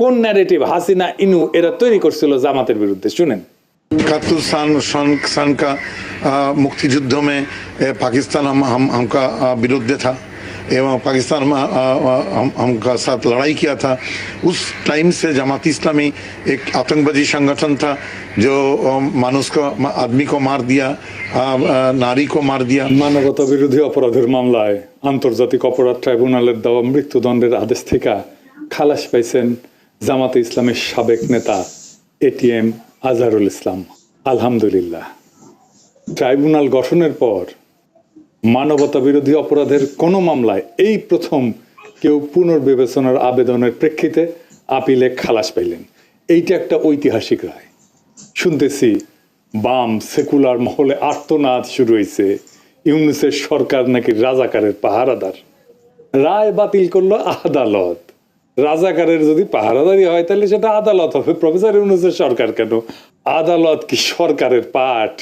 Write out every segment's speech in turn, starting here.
কোন ন্যারেটিভ হাসিনা ইনু এরা তৈরি করছিল জামাতের বিরুদ্ধে শুনেন इकहत्तर सन सन सन का अ, मुक्तियुद्ध में ए, पाकिस्तान हम हम हमका अ, विरुद्ध था एवं पाकिस्तान में अ, अ, हम हमका साथ लड़ाई किया था उस टाइम से जमात इस्लामी एक आतंकवादी संगठन था जो अ, मानुष को आदमी को मार दिया अ, अ, नारी को मार दिया মানবতা বিরোধী অপরাধের মামলায় আন্তর্জাতিক অপরাধ ট্রাইব্যুনালের দেওয়া মৃত্যুদণ্ডের আদেশ থেকে খালাস পাইছেন জামাতে ইসলামের সাবেক নেতা এটিএম আজহারুল ইসলাম, আলহামদুলিল্লাহ। ট্রাইব্যুনাল গঠনের পর মানবতা বিরোধী অপরাধের কোনো মামলায় এই প্রথম কেউ পুনর্বিবেচনার আবেদনের প্রেক্ষিতে আপিলে খালাস পাইলেন। এইটা একটা ঐতিহাসিক রায়। শুনতেছি বাম সেকুলার মহলে আর্তনাদ শুরু হয়েছে ইউনুসের সরকার নাকি রাজাকারের পাহারাদার। রায় বাতিল করল আদালত। রাজাকারের যদি পাহারাদারি হয়, তাহলে সেটা আদালত হবে। প্রফেসর ইউনুসের সরকার কেন? আদালত কি সরকারের পাঠ?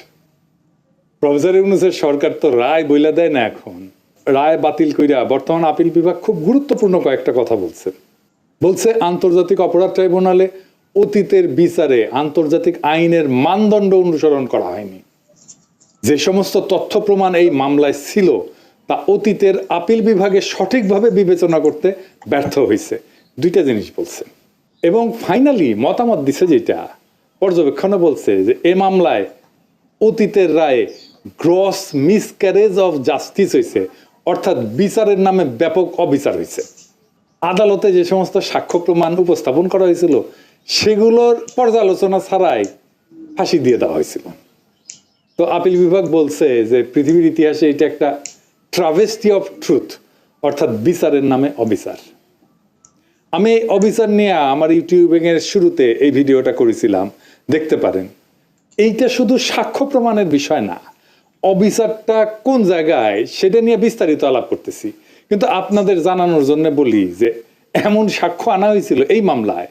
প্রফেসর ইউনুসের সরকার তো রায় বইলা দেয় না এখন। রায় বাতিল কইরা বর্তমান আপিল বিভাগ খুব গুরুত্বপূর্ণ কয়েকটা কথা বলছে। বলছে, আন্তর্জাতিক অপরাধ ট্রাইব্যুনালে অতীতের বিচারে আন্তর্জাতিক আইনের মানদণ্ড অনুসরণ করা হয়নি। যে সমস্ত তথ্য প্রমাণ এই মামলায় ছিল, তা অতীতের আপিল বিভাগে সঠিকভাবে বিবেচনা করতে ব্যর্থ হয়েছে দুইটা জিনিস বলছে। এবং ফাইনালি মতামত দিছে যেটা পর্যবেক্ষণে বলছে যে এ মামলায় অতীতের রায়ে গ্রস মিসক্যারেজ অফ জাস্টিস হয়েছে অর্থাৎ বিচারের নামে ব্যাপক অবিচার হয়েছে আদালতে যে সমস্ত সাক্ষ্য প্রমাণ উপস্থাপন করা হয়েছিল, সেগুলোর পর্যালোচনা ছাড়াই ফাঁসি দিয়ে দেওয়া হয়েছিল। তো আপিল বিভাগ বলছে যে পৃথিবীর ইতিহাসে এটা একটা ট্রাভেস্টি অফ ট্রুথ অর্থাৎ বিচারের নামে অবিচার। আমি অবিচার নিয়ে আমার ইউটিউবিং এর শুরুতে এই ভিডিওটা করেছিলাম। দেখতে পারেন। এইটা শুধু সাক্ষ্য প্রমাণের বিষয় না অবিচারটা কোন জায়গায় সেটা নিয়ে বিস্তারিত আলাপ করতেছি। কিন্তু আপনাদের জানানোর জন্য বলি যে, এমন সাক্ষ্য আনা হয়েছিল এই মামলায়,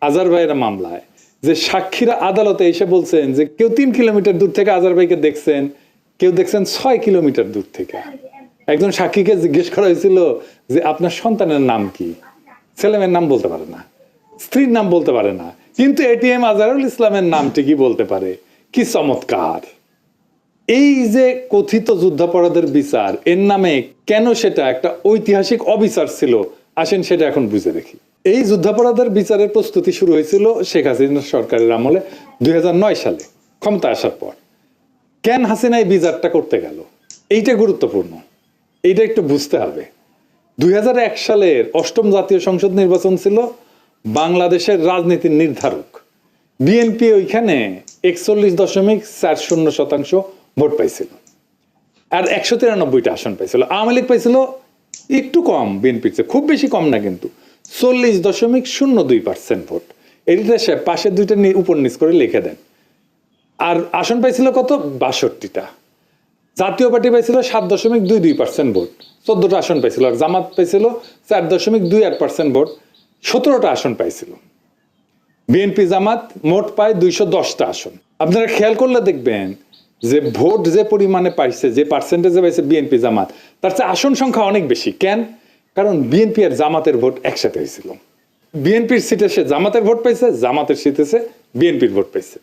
আজার ভাইয়ের মামলায়, যে সাক্ষীরা আদালতে এসে বলছেন যে, কেউ তিন কিলোমিটার দূর থেকে আজার ভাইকে দেখছেন, কেউ দেখছেন ছয় কিলোমিটার দূর থেকে। একজন সাক্ষীকে জিজ্ঞেস করা হয়েছিল যে, আপনার সন্তানের নাম কি? ছেলেমেয়ের নাম বলতে পারে না, স্ত্রীর নাম বলতে পারে না, কিন্তু এটিএম আজারুল ইসলামের নামটি কি বলতে পারে। কি চমৎকার! এই যে কথিত যুদ্ধাপরাধের বিচার, এর নামে কেন সেটা একটা ঐতিহাসিক অবিচার ছিল? আসেন সেটা এখন বুঝে দেখি। এই যুদ্ধাপরাধের বিচারের প্রস্তুতি শুরু হয়েছিল শেখ হাসিনা সরকারের আমলে দুই হাজার নয় সালে ক্ষমতা আসার পর। কেন হাসিনা এই বিচারটা করতে গেল? এইটা গুরুত্বপূর্ণ। এইটা একটু বুঝতে হবে। দুই হাজার এক সালের অষ্টম জাতীয় সংসদ নির্বাচন ছিল বাংলাদেশের রাজনীতির নির্ধারক। বিএনপি ওইখানে একচল্লিশ দশমিক চার শূন্য শতাংশ ভোট পাইছিল আর একশো তিরানব্বইটা আসন পাইছিল। আওয়ামী লীগ পাইছিল একটু কম বিএনপির চেয়ে, খুব বেশি কম না কিন্তু চল্লিশ দশমিক শূন্য দুই পার্সেন্ট ভোট। এটা সে পাশের দুইটা উপর নিচ করে লিখে দেন। আর আসন পাইছিল কত? বাষট্টিটা। জাতীয় পার্টি পাইছিল সাত দশমিক দুই দুই পার্সেন্ট ভোট, চোদ্দটা আসন পাইছিল আর জামাত পাইছিল চার দশমিক দুই আট পার্সেন্ট ভোট, সতেরোটা আসন পাইছিল। বিএনপি জামাত মোট পায় দুইশো দশটা আসন। আপনারা খেয়াল করলে দেখবেন যে ভোট যে পরিমাণে পাইছে, যে পার্সেন্টেজে পাইছে বিএনপি জামাত, তার চেয়ে আসন সংখ্যা অনেক বেশি। কেন? কারণ বিএনপি আর জামাতের ভোট একসাথে হয়েছিল। বিএনপির সিটে সে জামাতের ভোট পাইছে, জামাতের সিটে সে বিএনপির ভোট পাইছে।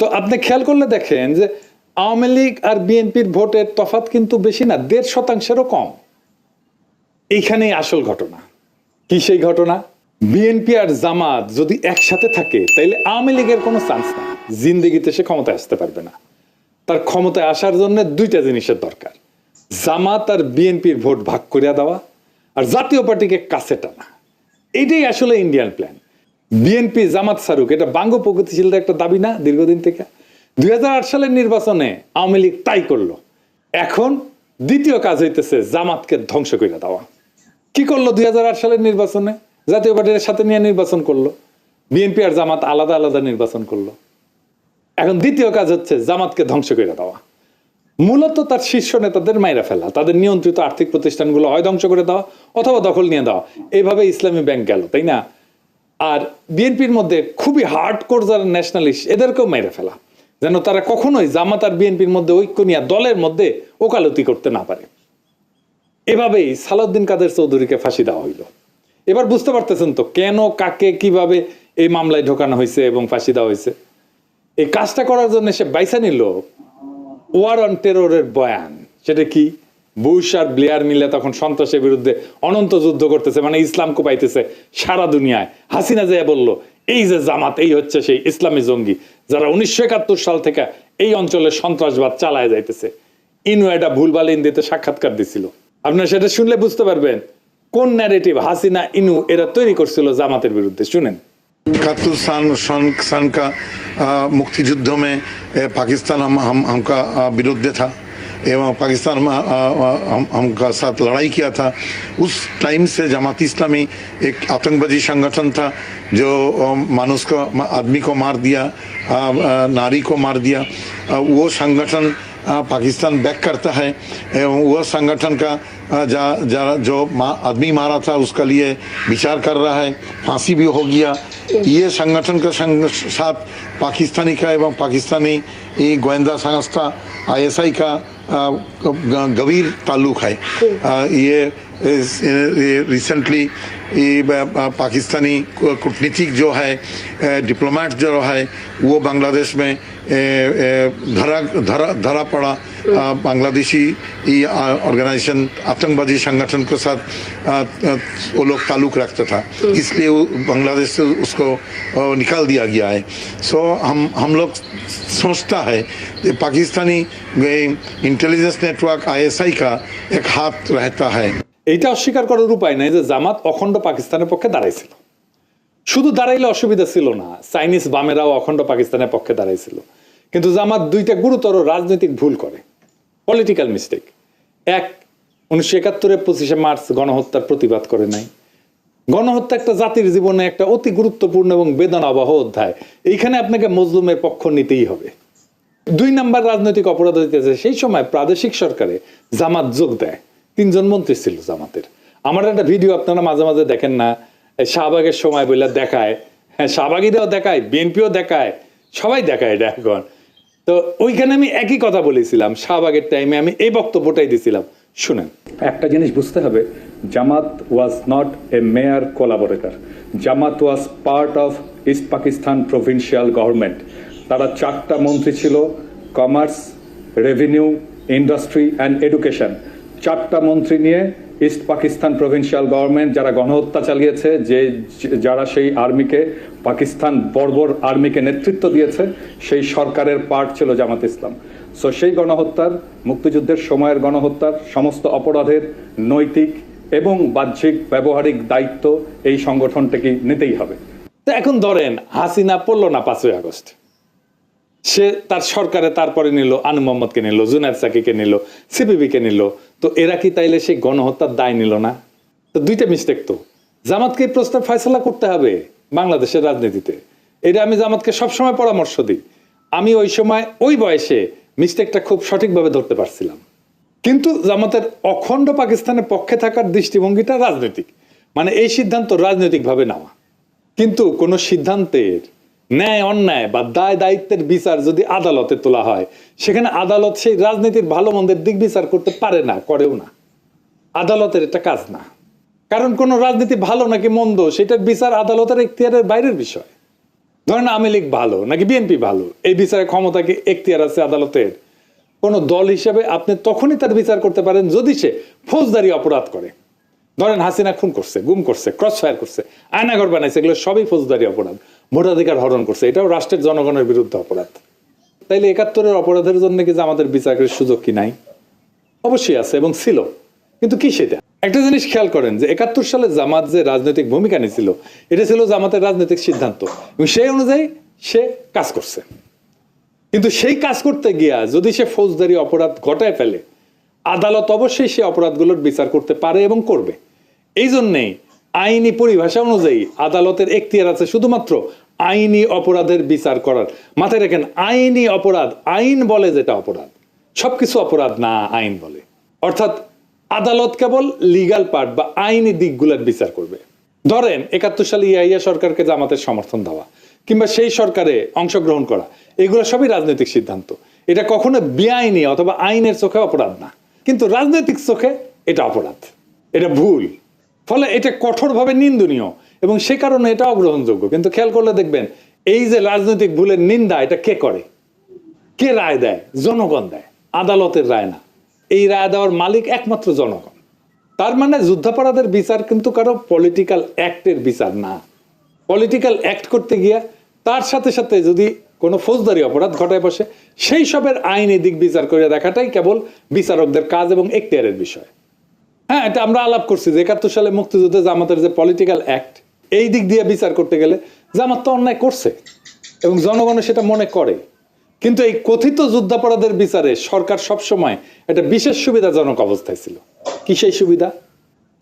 তো আপনি খেয়াল করলে দেখেন যে আওয়ামী লীগ আর বিএনপির ভোটের তফাত কিন্তু বেশি না, দেড় শতাংশেরও কম। এইখানেই আসল ঘটনা। কি সেই ঘটনা? বিএনপি আর জামাত যদি একসাথে থাকে, তাইলে আওয়ামী লীগের কোনো চান্স নাই। জিন্দিগিতে সে ক্ষমতায় আসতে পারবে না। তার ক্ষমতায় আসার জন্য দুইটা জিনিসের দরকার। জামাত আর বিএনপির ভোট ভাগ করিয়া দেওয়া আর জাতীয় পার্টিকে কাছে টানা। এইটাই আসলে ইন্ডিয়ান প্ল্যান বিএনপি জামাত সারুক, এটা বাঙ্গ প্রগতিশীলদের একটা দাবি না দীর্ঘদিন থেকে? দুই হাজার আট সালের নির্বাচনে আওয়ামী লীগ তাই করল। এখন দ্বিতীয় কাজ হইতেছে জামাতকে ধ্বংস করে দেওয়া। কি করল দুই হাজার আট সালের নির্বাচনে? জাতীয় পার্টির সাথে নিয়ে নির্বাচন করল। বিএনপি আর জামাত আলাদা আলাদা নির্বাচন করল। এখন দ্বিতীয় কাজ হচ্ছে জামাতকে ধ্বংস করে দেওয়া। মূলত তার শীর্ষ নেতাদের মাইরা ফেলা, তাদের নিয়ন্ত্রিত আর্থিক প্রতিষ্ঠানগুলো হয় ধ্বংস করে দেওয়া অথবা দখল নিয়ে দেওয়া। এইভাবে ইসলামী ব্যাংক গেল, তাই না? আর বিএনপির মধ্যে খুবই হার্ড কোর যারা ন্যাশনালিস্ট এদেরকেও মেরে ফেলা। যেন তারা কখনোই জামাত আর বিএনপির মধ্যে ঐক্য নিয়ে দলের মধ্যে ওকালতি করতে না পারে। এভাবেই সালাউদ্দিন কাদের চৌধুরীকে ফাঁসি দেওয়া হইল। এবার বুঝতে পারতেছেন তো কেন, কাকে, কীভাবে এই মামলায় ঢোকানো হয়েছে এবং ফাঁসি দেওয়া হয়েছে? এই কাজটা করার জন্য সে বাইসা নিল ওয়ার অন টেরোরের বয়ান। সেটা কি? বুশ আর ব্লেয়ার মিলে তখন সন্ত্রাসের বিরুদ্ধে অনন্ত যুদ্ধ করতেছে মানে ইসলাম কোপাইতেছে সারা দুনিয়ায়। হাসিনা যে বলল, এই যে জামাত, এই হচ্ছে সেই ইসলামী জঙ্গি। যারা উনিশশো একাত্তর সাল থেকে এই অঞ্চলে সন্ত্রাসবাদ চালায় যাইতেছে ইনু এটা ভুলভাল ইন্দিতে সাক্ষাৎকার দিছিল আপনারা সেটা শুনলে বুঝতে পারবেন কোন ন্যারেটিভ হাসিনা ইনু এরা তৈরি করছিল জামাতের বিরুদ্ধে শুনেন इकहत्तर सन सन सन का आ, मुक्ति युद्ध में ए, पाकिस्तान हम हम हमका आ, विरुद्ध था एवं पाकिस्तान में हम हमका साथ लड़ाई किया था। उस टाइम से जमात इस्लामी एक आतंकवादी संगठन था जो मानुष को आदमी को मार दिया नारी को मार दिया। वो संगठन पाकिस्तान बैक करता है एवं वह संगठन का जा, जा जो मा, आदमी मारा था उसका लिए विचार कर रहा है। फांसी भी हो गया। ये संगठन का संग साथ पाकिस्तानी का एवं पाकिस्तानी गोयंदा संस्था आईएसआई का गंभीर ताल्लुक है। ये रिसेंटली पाकिस्तानी कूटनीतिक जो है डिप्लोमेट जो है वो बांग्लादेश में ए, ए, धरा धरा धरा पड़ा आ, बांग्लादेशी ये ऑर्गेनाइजेशन आतंकवादी संगठन के साथ आ, आ, वो लोग ताल्लुक रखता था इसलिए वो बांग्लादेश से उसको आ, निकाल दिया गया है सो हम हम लोग सोचता है कि पाकिस्तानी इंटेलिजेंस नेटवर्क आईएसआई का एक हाथ रहता है এইটা অস্বীকার করার উপায় নাই যে জামাত অখণ্ড পাকিস্তানের পক্ষে দাঁড়াইছিল শুধু দাঁড়াইলে অসুবিধা ছিল না। চাইনিজ বামেরাও অখণ্ড পাকিস্তানের পক্ষে দাঁড়াইছিল। কিন্তু জামাত দুইটা গুরুতর রাজনৈতিক ভুল করে। পলিটিক্যাল মিস্টেক এক, উনিশশো একাত্তরের পঁচিশে মার্চ গণহত্যার প্রতিবাদ করে নাই। গণহত্যা একটা জাতির জীবনে একটা অতি গুরুত্বপূর্ণ এবং বেদনাবহ অধ্যায়। এইখানে আপনাকে মজলুমের পক্ষ নিতেই হবে। দুই নাম্বার রাজনৈতিক অপরাধ হইতেছে, সেই সময় প্রাদেশিক সরকারে জামাত যোগ দেয়। তিনজন মন্ত্রী ছিল জামাতের। আমার একটা ভিডিও আপনারা মাঝে মাঝে দেখেন না। শাহবাগের সময় বলে দেখায়। হ্যাঁ শাহবাগিরাও দেখায়, বিএনপিও দেখায়, সবাই দেখায় এটা এখন। তো ওইখানে আমি একই কথা বলেছিলাম, শাহবাগের টাইমে আমি এই বক্তব্যটাই দিছিলাম। শুনেন। একটা জিনিস বুঝতে হবে, Jamaat was not a mere collaborator Jamaat was part of East Pakistan provincial government তারা চারটা মন্ত্রী ছিল commerce revenue industry and education চারটা মন্ত্রী নিয়ে ইস্ট পাকিস্তান প্রভিন্সিয়াল গভর্নমেন্ট যারা গণহত্যা চালিয়েছে, যে যারা সেই আর্মিকে, পাকিস্তান বর্বর আর্মিকে নেতৃত্ব দিয়েছে, সেই সরকারের পার্ট ছিল জামাত ইসলাম। সো সেই গণহত্যার, মুক্তিযুদ্ধের সময়ের গণহত্যার সমস্ত অপরাধের নৈতিক এবং বাহ্যিক ব্যবহারিক দায়িত্ব এই সংগঠনটাকে নিতেই হবে। তো এখন ধরেন, হাসিনা পড়ল না পাঁচই আগস্ট। সে তার সরকারে তারপরে নিল আনু মোহাম্মদকে নিল, জুনায়দ সাকিকে নিল সিপিবিকে নিল। তো এরা কি তাইলে সেই গণহত্যার দায় নিল না? তো দুইটা মিস্টেক তো। জামাতকে এই প্রশ্নের ফয়সলা করতে হবে বাংলাদেশের রাজনীতিতে। এটা আমি জামাতকে সবসময় পরামর্শ দিই। আমি ওই সময় ওই বয়সে মিস্টেকটা খুব সঠিকভাবে ধরতে পারছিলাম। কিন্তু জামাতের অখণ্ড পাকিস্তানের পক্ষে থাকার দৃষ্টিভঙ্গিটা রাজনৈতিক। মানে এই সিদ্ধান্ত রাজনৈতিকভাবে নেওয়া। কিন্তু কোনো সিদ্ধান্তের ন্যায়, অন্যায় বা দায়, দায়িত্বের বিচার যদি আদালতে তোলা হয়, সেখানে আদালত সেই রাজনীতির ভালো মন্দের দিক বিচার করতে পারে না, করেও না। আদালতের এটা কাজ না। কারণ কোন রাজনীতি ভালো নাকি মন্দ, সেটার বিচার আদালতের এখতিয়ারের বাইরের বিষয়। ধরেন আওয়ামী লীগ ভালো নাকি বিএনপি ভালো, এই বিচারের ক্ষমতা কি এখতিয়ার আছে আদালতের? কোন দল হিসেবে আপনি তখনই তার বিচার করতে পারেন যদি সে ফৌজদারি অপরাধ করে। ধরেন হাসিনা খুন করছে, গুম করছে ক্রস ফায়ার করছে, আয়নাঘর বানাইছে, এগুলো সবই ফৌজদারি অপরাধ। ভোটাধিকার হরণ করছে। এটাও রাষ্ট্রের জনগণের বিরুদ্ধে অপরাধ। তাইলে একাত্তরের অপরাধের জন্য কি যে আমাদের বিচারের সুযোগ কি নাই? অবশ্যই আছে এবং ছিল। কিন্তু কি সেটা? একটা জিনিস খেয়াল করেন যে একাত্তর সালে জামাত যে রাজনৈতিক ভূমিকা নিয়েছিল, এটা ছিল জামাতের রাজনৈতিক সিদ্ধান্ত। এবং সেই অনুযায়ী সে কাজ করছে। কিন্তু সেই কাজ করতে গিয়া যদি সে ফৌজদারি অপরাধ ঘটায় ফেলে, আদালত অবশ্যই সে অপরাধগুলোর বিচার করতে পারে এবং করবে। এই জন্যেই আইনি পরিভাষা অনুযায়ী আদালতের এখতিয়ার আছে শুধুমাত্র আইনি অপরাধের বিচার করার। মাথায় রাখেন, আইনি অপরাধ, আইন বলে যেটা অপরাধ। সবকিছু অপরাধ না আইন বলে। অর্থাৎ আদালত কেবল লিগাল পার্ট বা আইনি দিকগুলোর বিচার করবে। ধরেন, একাত্তর সালে ইয়াইয়া সরকারকে জামাতের সমর্থন দেওয়া কিংবা সেই সরকারে অংশগ্রহণ করা। এগুলো সবই রাজনৈতিক সিদ্ধান্ত। এটা কখনো বেআইনি অথবা আইনের চোখে অপরাধ না। কিন্তু রাজনৈতিক চোখে এটা অপরাধ। এটা ভুল। ফলে এটা কঠোরভাবে নিন্দনীয় এবং সে কারণে এটা অগ্রহণযোগ্য। কিন্তু খেয়াল করলে দেখবেন, এই যে রাজনৈতিক ভুলের নিন্দা, এটা কে করে? কে রায় দেয়? জনগণ দেয়। আদালতের রায় না। এই রায় দেওয়ার মালিক একমাত্র জনগণ। তার মানে যুদ্ধাপরাধের বিচার কিন্তু কারও পলিটিক্যাল অ্যাক্টের বিচার না। পলিটিক্যাল অ্যাক্ট করতে গিয়ে তার সাথে সাথে যদি কোনো ফৌজদারি অপরাধ ঘটায় বসে, সেই সবের আইনি দিক বিচার করে দেখাটাই কেবল বিচারকদের কাজ এবং এখতিয়ারের বিষয়। হ্যাঁ এটা আমরা আলাপ করছি যে একাত্তর সালে মুক্তিযুদ্ধে জামাতের যে পলিটিক্যাল অ্যাক্ট এই দিক দিয়ে বিচার করতে গেলে জামাত তো অন্যায় করছে এবং জনগণ সেটা মনে করে। কিন্তু এই কথিত যুদ্ধাপরাধের বিচারে সরকার সবসময় একটা বিশেষ সুবিধাজনক অবস্থায় ছিল। কি সেই সুবিধা?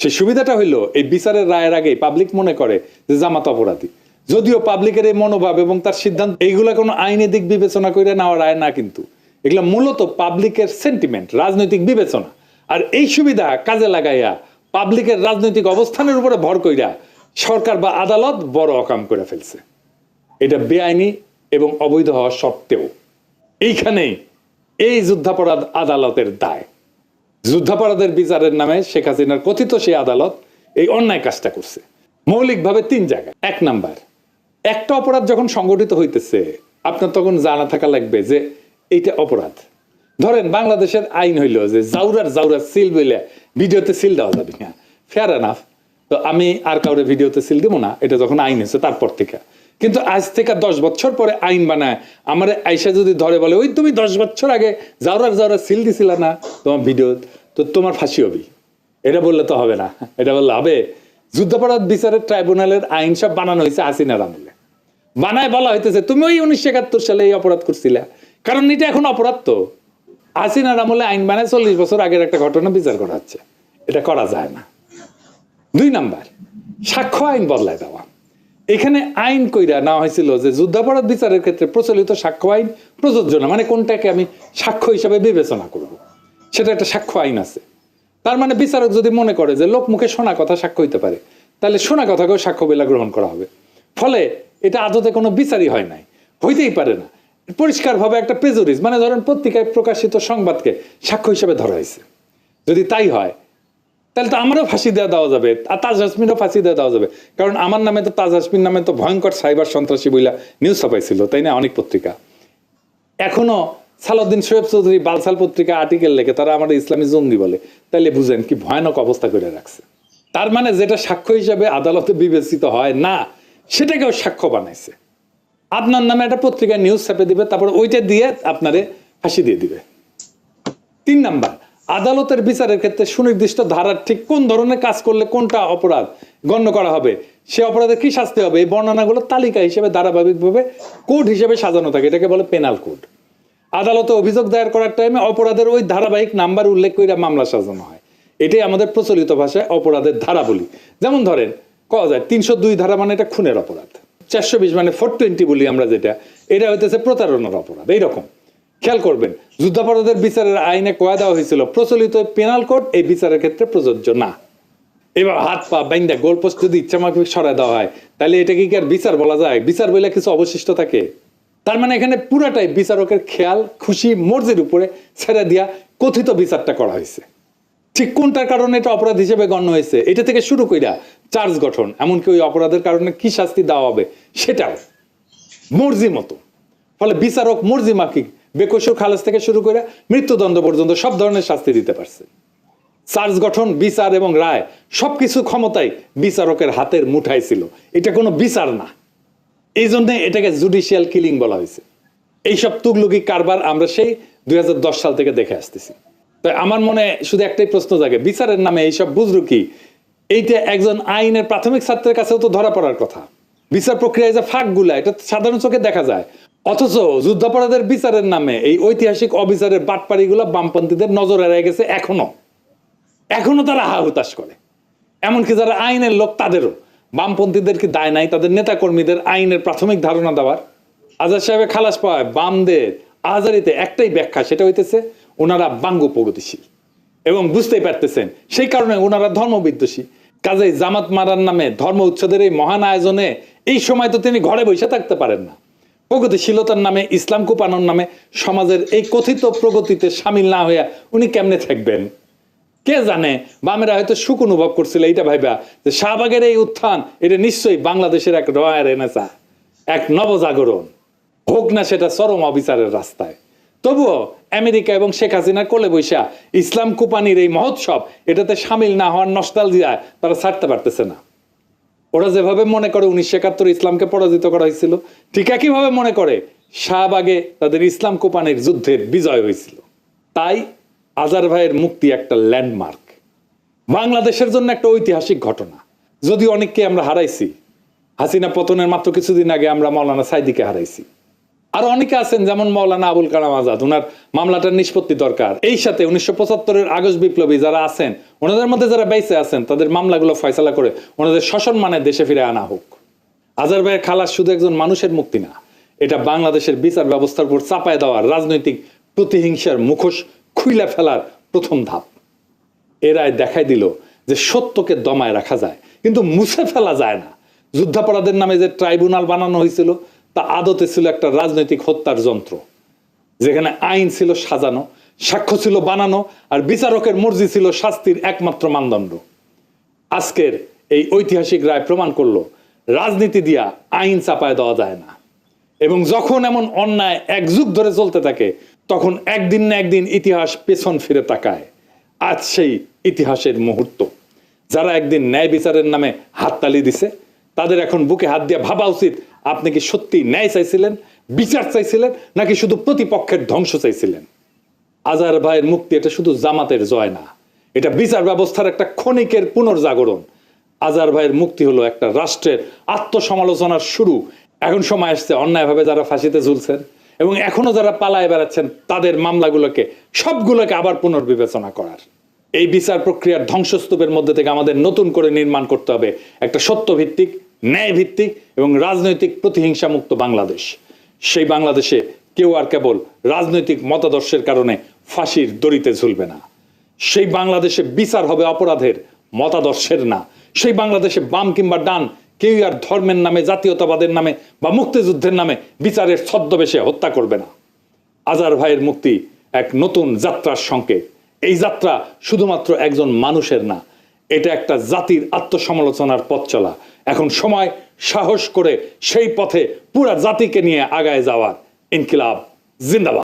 সেই সুবিধাটা হইল এই বিচারের রায়ের আগে পাবলিক মনে করে যে জামাত অপরাধী। যদিও পাবলিকের এই মনোভাব এবং তার সিদ্ধান্ত, এইগুলা কোনো আইনি দিক বিবেচনা করে নেওয়া রায় না কিন্তু। এগুলা মূলত পাবলিকের সেন্টিমেন্ট রাজনৈতিক বিবেচনা। আর এই সুবিধা কাজে লাগাইয়া পাবলিকের রাজনৈতিক অবস্থানের উপরে ভর কইরা সরকার বা আদালত বড় অকাম করে ফেলছে। এটা বেআইনি এবং অবৈধ হওয়া সত্ত্বেও। এইখানেই এই যুদ্ধাপরাধ আদালতের দায়। যুদ্ধাপরাধের বিচারের নামে শেখ হাসিনার কথিত সেই আদালত এই অন্যায় কাজটা করছে। মৌলিকভাবে তিন জায়গায়। এক নাম্বার, একটা অপরাধ যখন সংগঠিত হইতেছে, আপনার তখন জানা থাকা লাগবে যে এইটা অপরাধ। ধরেন বাংলাদেশের আইন হইল যে জাউরার জাউরার সিল বলে ভিডিওতে সিল দেওয়া যাবে না ফেয়ার এনাফ তো আমি আর কাউরে ভিডিওতে সিল দিব না, এটা যখন আইন হয়েছে তারপর থেকে। কিন্তু আজ থেকে দশ বছর পরে আইন বানায়, আমার আইসা যদি ধরে বলে, ওই তুমি দশ বছর আগে জাউরার জাউরার সিল দিছিল না? তোমার ভিডিও, তো তোমার ফাঁসি হবি। এটা বললে তো হবে না। এটা বললে হবে। যুদ্ধাপরাধ বিচারের ট্রাইব্যুনালের আইন সব বানানো হয়েছে হাসিনার আমলে। বানায় বলা হইতেছে, তুমি ওই উনিশশো একাত্তর সালে এই অপরাধ করছিলা। কারণ এটা এখন অপরাধ তো। হাসিনার আমলে আইন বানায় চল্লিশ বছর আগের একটা ঘটনা বিচার করা হচ্ছে। এটা করা যায় না। দুই নাম্বার, সাক্ষ্য আইন বদলায় দেওয়া। এখানে আইন কইরা নেওয়া হয়েছিল যে যুদ্ধাপরাধ বিচারের ক্ষেত্রে প্রচলিত সাক্ষ্য আইন প্রযোজ্য না মানে কোনটাকে আমি সাক্ষ্য হিসাবে বিবেচনা করব। সেটা একটা সাক্ষ্য আইন আছে। তার মানে বিচারক যদি মনে করে যে লোক মুখে শোনা কথা সাক্ষ্য হইতে পারে, তাহলে শোনা কথাকেও সাক্ষ্য বেলা গ্রহণ করা হবে। ফলে এটা আদতে কোনো বিচারই হয় নাই। হইতেই পারে না। পরিষ্কারভাবে একটা প্রেজুরিস মানে ধরেন পত্রিকায় প্রকাশিত সংবাদকে সাক্ষ্য হিসেবে ধরা হয়েছে। যদি তাই হয়, তাহলে তো আমারও ফাঁসি দেওয়া দেওয়া যাবে, আর তাজ হাসমিনও ফাঁসি দেওয়া দেওয়া যাবে। কারণ আমার নামে তো তাজ হাসমিন নামে তো ভয়ঙ্কর সাইবার সন্ত্রাসী বইলা নিউজ ছাপাইছিল তাই না? অনেক পত্রিকা। এখনও সালাউদ্দিন শোয়েব চৌধুরী বালসাল পত্রিকা আর্টিকেল লেখে, তারা আমাদের ইসলামী জঙ্গি বলে। তাইলে বুঝেন কি ভয়ানক অবস্থা করে রাখছে। তার মানে যেটা সাক্ষ্য হিসাবে আদালতে বিবেচিত হয় না, সেটাকেও সাক্ষ্য বানাইছে। আপনার নামে একটা পত্রিকায় নিউজ ছাপে দিবে, তারপর ওইটা দিয়ে আপনারে ফাঁসি দিয়ে দিবে। তিন নাম্বার, আদালতের বিচারের ক্ষেত্রে সুনির্দিষ্ট ধারার ঠিক কোন ধরনের কাজ করলে কোনটা অপরাধ গণ্য করা হবে, সে অপরাধে কি শাস্তি হবে, এই বর্ণনাগুলো তালিকা হিসেবে ধারাবাহিকভাবে কোড হিসেবে সাজানো থাকে, এটাকে বলে পেনাল কোড। আদালতে অভিযোগ দায়ের করার টাইমে অপরাধের ওই ধারাবাহিক নাম্বার উল্লেখ করে মামলা সাজানো হয়। এটাই আমাদের প্রচলিত ভাষায় অপরাধের ধারা বলি যেমন ধরেন, কওয়া যায়, তিনশো দুই ধারা মানে এটা খুনের অপরাধ। চারশো বিশ মানে ফোর টোয়েন্টি বলি আমরা যেটা, এটা হইতেছে প্রতারণার অপরাধ, এইরকম। খেয়াল করবেন, যুদ্ধাপরাধের বিচারের আইনে কয়া দেওয়া হয়েছিল, প্রচলিত পেনাল কোড এই বিচারের ক্ষেত্রে প্রযোজ্য না। এবার হাত পা বাইন্দা, গোলপোস্ট যদি ইচ্ছা মাফিক সরাই দেওয়া হয়, তাহলে এটা কি কি আর বিচার বলা যায়? বিচার বলে কিছু অবশিষ্ট থাকে? তার মানে এখানে পুরাটাই বিচারকের খেয়াল, খুশি, মর্জির উপরে ছেড়ে দিয়া কথিত বিচারটা করা হয়েছে। ঠিক কোনটার কারণে এটা অপরাধ হিসেবে গণ্য হয়েছে? এটা থেকে শুরু কইরা চার্জ গঠন, এমনকি ওই অপরাধের কারণে কি শাস্তি দেওয়া হবে সেটাও। মর্জি মতো। ফলে বিচারক মর্জি মাফিক বেকসুর খালাস থেকে শুরু করে মৃত্যুদণ্ড পর্যন্ত সব ধরনের শাস্তি দিতে পারছে। চার্জ গঠন, বিচার এবং রায় সবকিছু ক্ষমতাই বিচারকের হাতের মুঠায় ছিল। এটা কোনো বিচার না। এই জন্য এটাকে জুডিশিয়াল কিলিং বলা হয়েছে। এইসব তুগলুকি কারবার আমরা সেই দুই হাজার দশ সাল থেকে দেখে আসতেছি। আমার মনে শুধু একটাই প্রশ্ন জাগে, বিচারের নামে এইসব বুঝলো কি? এইটা একজন আইনের প্রাথমিক ছাত্রের কাছেও তো ধরা পড়ার কথা। বিচার প্রক্রিয়ায় যে ফাঁকগুলা এটা সাধারণ চোখে দেখা যায়। অথচ যুদ্ধাপরাধের বিচারের নামে এই ঐতিহাসিক অবিচারের বাটপাড়িগুলো বামপন্থীদের নজর এড়াই গেছে এখনও। এখনও তারা হা হুতাশ করে। এমনকি যারা আইনের লোক, তাদেরও। বামপন্থীদের কি দায় নাই? তাদের নেতাকর্মীদের আইনের প্রাথমিক ধারণা দেওয়ার। আজাদ সাহেবের খালাস পাওয়ায় বামদের আজারিতে একটাই ব্যাখ্যা, সেটা হইতেছে ওনারা বাঙ্গু প্রগতিশীল এবং বুঝতেই পারতেছেন, সেই কারণে ওনারা ধর্মবিদ্বেষী। কাজেই জামাত মারার নামে ধর্ম উচ্ছেদের এই মহান আয়োজনে এই সময় তো তিনি ঘরে বসে থাকতে পারেন না। প্রগতিশীলতার নামে, ইসলাম কুপানোর নামে সমাজের এই কথিত প্রগতিতে সামিল না হইয়া উনি কেমনে থাকবেন? কে জানে বামেরা হয়তো সুখ অনুভব করছিল এইটা ভাইবা যে শাহবাগের এই উত্থান, এটা নিশ্চয়ই বাংলাদেশের এক রয়ার এনেসা এক নবজাগরণ। হোক না সেটা চরম অবিচারের রাস্তায়। তবুও আমেরিকা এবং শেখ হাসিনার কোলে বৈশা ইসলাম কুপানির এই মহোৎসব এটাতে সামিল না হওয়ার নস্টাল দিয়ায় তারা ছাড়তে পারতেছে না। ওরা যেভাবে মনে করে উনিশশো একাত্তর ইসলামকে পরাজিত করা হয়েছিল, ঠিক একইভাবে মনে করে শাহবাগে তাদের ইসলাম কোপানির যুদ্ধের বিজয় হয়েছিল। তাই আজার ভাইয়ের মুক্তি একটা ল্যান্ডমার্ক বাংলাদেশের জন্য একটা ঐতিহাসিক ঘটনা। যদি অনেককে আমরা হারাইছি, হাসিনা পতনের মাত্র কিছুদিন আগে আমরা মৌলানা সাইদিকে হারাইছি। আর অনেকে আছেন যেমন মৌলানা আবুল কালাম আজাদ ওনার মামলাটার নিষ্পত্তি দরকার। এই সাথে উনিশশো পঁচাত্তরের আগস্ট বিপ্লবী যারা আছেন, ওনাদের মধ্যে যারা বেঁচে আছেন, তাদের মামলাগুলো ফয়সালা করে ওনাদের সসম্মানে দেশে ফিরে আনা হোক। আজার ভাইয়ের খালাস শুধু একজন মানুষের মুক্তি না, এটা বাংলাদেশের বিচার ব্যবস্থার উপর চাপায় দেওয়ার রাজনৈতিক প্রতিহিংসার মুখোশ খুইলা ফেলার প্রথম ধাপ। এরাই দেখাই দিল যে সত্যকে দমায় রাখা যায়, কিন্তু মুছে ফেলা যায় না। যুদ্ধাপরাধের নামে যে ট্রাইব্যুনাল বানানো হয়েছিল তা আদতে ছিল একটা রাজনৈতিক হত্যার যন্ত্র, যেখানে আইন ছিল সাজানো, সাক্ষ্য ছিল বানানো, আর বিচারকের মর্জি ছিল শাস্তির একমাত্র মানদণ্ড। আজকের এই ঐতিহাসিক রায় প্রমাণ করল, রাজনীতি দিয়া আইন চাপায় দেওয়া যায় না। এবং যখন এমন অন্যায় এক যুগ ধরে চলতে থাকে, তখন একদিন না একদিন ইতিহাস পেছন ফিরে তাকায়। আজ সেই ইতিহাসের মুহূর্ত, যারা একদিন ন্যায় বিচারের নামে হাততালি দিছে তাদের এখন বুকে হাত দিয়ে ভাবা উচিত, আপনি কি সত্যি ন্যায় চাইছিলেন, বিচার চাইছিলেন, নাকি শুধু প্রতিপক্ষের ধ্বংস চাইছিলেন? আজার ভাইয়ের মুক্তি এটা শুধু জামাতের জয় না, এটা বিচার ব্যবস্থার একটা ক্ষণিকের পুনর্জাগরণ। আজার ভাইয়ের মুক্তি হলো একটা রাষ্ট্রের আত্মসমালোচনার শুরু। এখন সময় আসছে, অন্যায়ভাবে যারা ফাঁসিতে ঝুলছেন এবং এখনও যারা পালায় বেড়াচ্ছেন, তাদের মামলাগুলোকে, সবগুলোকে আবার পুনর্বিবেচনা করার। এই বিচার প্রক্রিয়ার ধ্বংসস্তূপের মধ্যে থেকে আমাদের নতুন করে নির্মাণ করতে হবে একটা সত্যভিত্তিক ন্যায় ভিত্তিক এবং রাজনৈতিক প্রতিহিংসা মুক্ত বাংলাদেশ। সেই বাংলাদেশে কেউ আর কেবল রাজনৈতিক মতাদর্শের কারণে ফাঁসির দড়িতে ঝুলবে না। সেই বাংলাদেশে বিচার হবে অপরাধের, মতাদর্শের না। সেই বাংলাদেশে বাম কিংবা ডান কেউ আর ধর্মের নামে, জাতীয়তাবাদের নামে বা মুক্তিযুদ্ধের নামে বিচারের ছদ্মবেশে হত্যা করবে না। আজার ভাইয়ের মুক্তি এক নতুন যাত্রার সংকেত। এই যাত্রা শুধুমাত্র একজন মানুষের না, এটা একটা জাতির আত্মসমালোচনার পথ চলা। এখন সময় সাহস করে সেই পথে পুরা জাতিকে নিয়ে আগায় যাওয়ার ইনকিলাব, জিন্দাবাদ।